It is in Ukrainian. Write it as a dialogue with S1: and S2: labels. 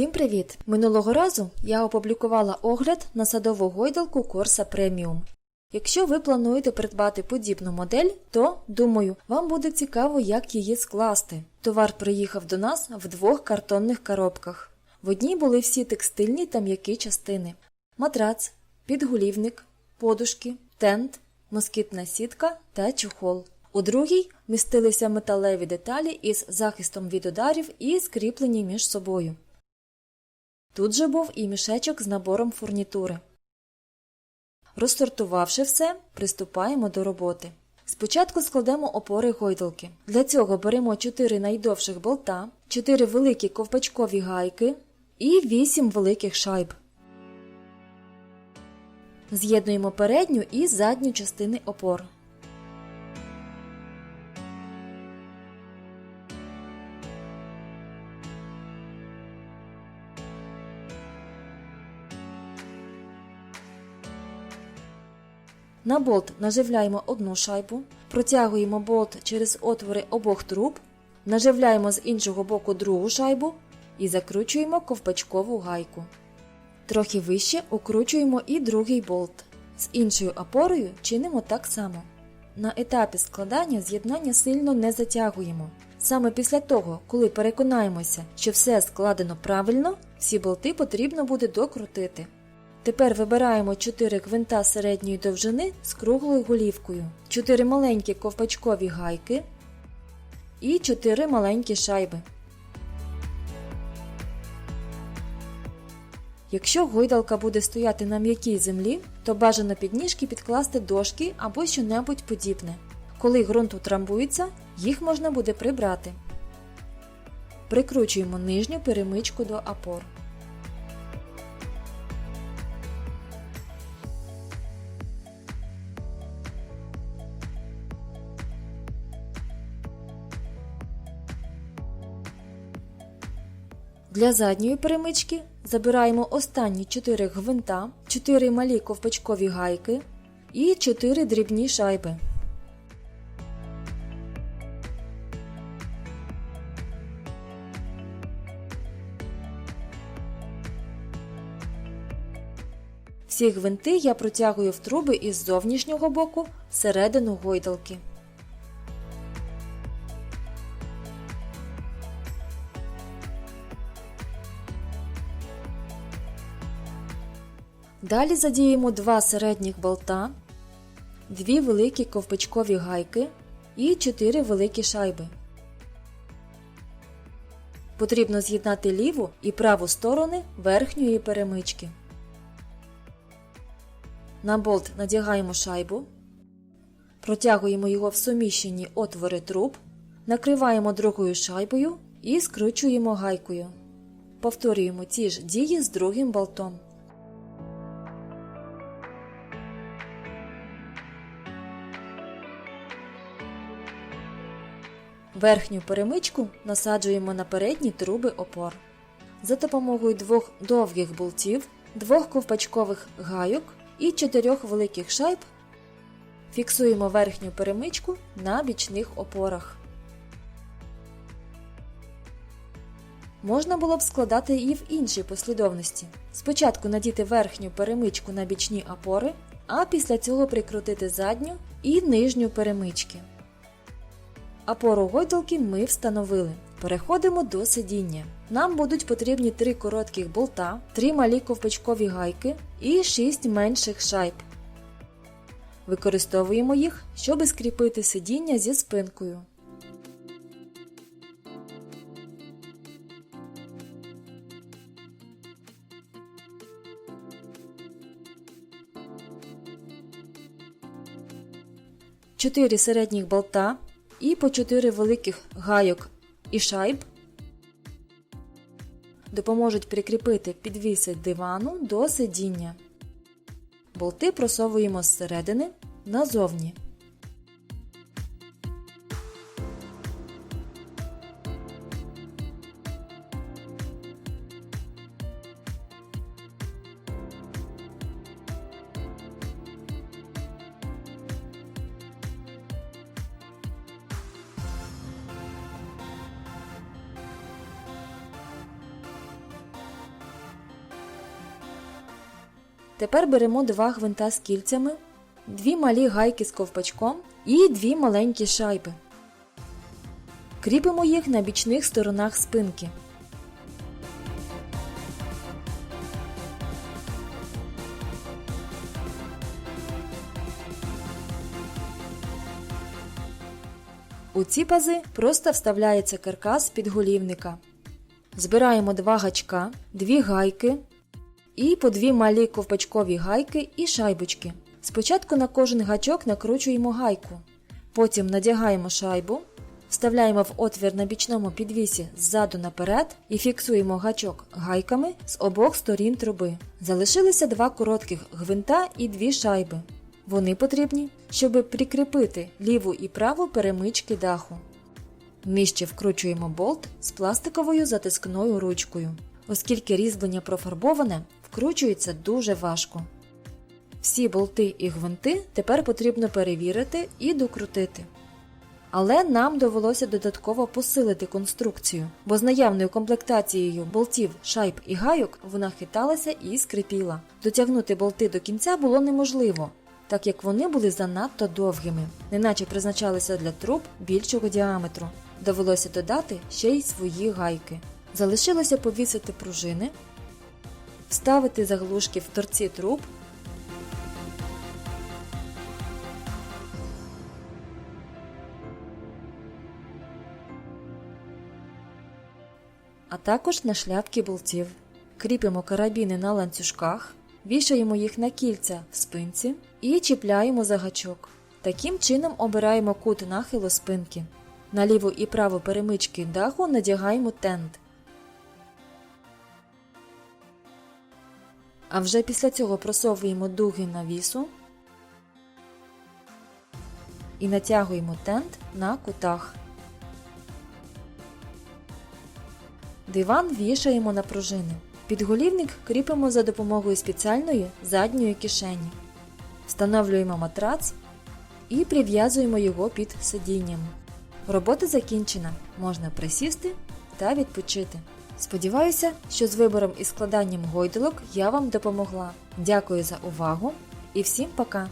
S1: Всім привіт! Минулого разу я опублікувала огляд на садову гойдалку Corsa Premium. Якщо ви плануєте придбати подібну модель, то, думаю, вам буде цікаво, як її скласти. Товар приїхав до нас в двох картонних коробках. В одній були всі текстильні та м'які частини: матрац, підголівник, подушки, тент, москітна сітка та чохол. У другій містилися металеві деталі із захистом від ударів і скріплені між собою. Тут же був і мішечок з набором фурнітури. Розсортувавши все, приступаємо до роботи. Спочатку складемо опори гойдалки. Для цього беремо 4 найдовших болта, 4 великі ковпачкові гайки і 8 великих шайб. З'єднуємо передню і задню частини опор. На болт наживляємо одну шайбу, протягуємо болт через отвори обох труб, наживляємо з іншого боку другу шайбу і закручуємо ковпачкову гайку. Трохи вище укручуємо і другий болт. З іншою опорою чинимо так само. На етапі складання з'єднання сильно не затягуємо. Саме після того, коли переконаємося, що все складено правильно, всі болти потрібно буде докрутити. Тепер вибираємо 4 гвинта середньої довжини з круглою голівкою, 4 маленькі ковпачкові гайки і 4 маленькі шайби. Якщо гойдалка буде стояти на м'якій землі, то бажано підніжки підкласти дошки або щонебудь подібне. Коли ґрунт утрамбується, їх можна буде прибрати. Прикручуємо нижню перемичку до опор. Для задньої перемички забираємо останні 4 гвинта, 4 малі ковпачкові гайки і 4 дрібні шайби. Всі гвинти я протягую в труби із зовнішнього боку всередину гойдалки. Далі задіємо два середніх болта, дві великі ковпачкові гайки і 4 великі шайби. Потрібно з'єднати ліву і праву сторони верхньої перемички. На болт надягаємо шайбу, протягуємо його в суміщені отвори труб, накриваємо другою шайбою і скручуємо гайкою. Повторюємо ті ж дії з другим болтом. Верхню перемичку насаджуємо на передні труби опор. За допомогою двох довгих болтів, двох ковпачкових гайок і чотирьох великих шайб фіксуємо верхню перемичку на бічних опорах. Можна було б складати її в іншій послідовності. Спочатку надіти верхню перемичку на бічні опори, а після цього прикрутити задню і нижню перемички. Опору гойдалки ми встановили. Переходимо до сидіння. Нам будуть потрібні 3 коротких болта, 3 малі ковпачкові гайки і 6 менших шайб. Використовуємо їх, щоб скріпити сидіння зі спинкою. Чотири середніх болта і по 4 великих гайок і шайб допоможуть прикріпити підвіси дивану до сидіння. Болти просовуємо зсередини назовні. Тепер беремо два гвинта з кільцями, дві малі гайки з ковпачком і дві маленькі шайби. Кріпимо їх на бічних сторонах спинки. У ці пази просто вставляється каркас підголівника. Збираємо два гачка, дві гайки і по дві малі ковпачкові гайки і шайбочки. Спочатку на кожен гачок накручуємо гайку, потім надягаємо шайбу, вставляємо в отвір на бічному підвісі ззаду наперед і фіксуємо гачок гайками з обох сторін труби. Залишилися два коротких гвинта і дві шайби. Вони потрібні, щоб прикріпити ліву і праву перемички даху. Нижче вкручуємо болт з пластиковою затискною ручкою, оскільки різьблення профарбоване, вкручується дуже важко. Всі болти і гвинти тепер потрібно перевірити і докрутити. Але нам довелося додатково посилити конструкцію, бо з наявною комплектацією болтів, шайб і гайок вона хиталася і скрипіла. Дотягнути болти до кінця було неможливо, так як вони були занадто довгими, неначе призначалися для труб більшого діаметру. Довелося додати ще й свої гайки. Залишилося повісити пружини, вставити заглушки в торці труб. А також на шляпки болтів. Кріпимо карабіни на ланцюжках, вішаємо їх на кільця в спинці і чіпляємо за гачок. Таким чином обираємо кут нахилу спинки. На ліву і праву перемички даху надягаємо тент. А вже після цього просовуємо дуги навісу і натягуємо тент на кутах. Диван вішаємо на пружини. Підголівник кріпимо за допомогою спеціальної задньої кишені. Встановлюємо матрац і прив'язуємо його під сидінням. Робота закінчена, можна присісти та відпочити. Сподіваюся, що з вибором і складанням гойдолок я вам допомогла. Дякую за увагу і всім пока!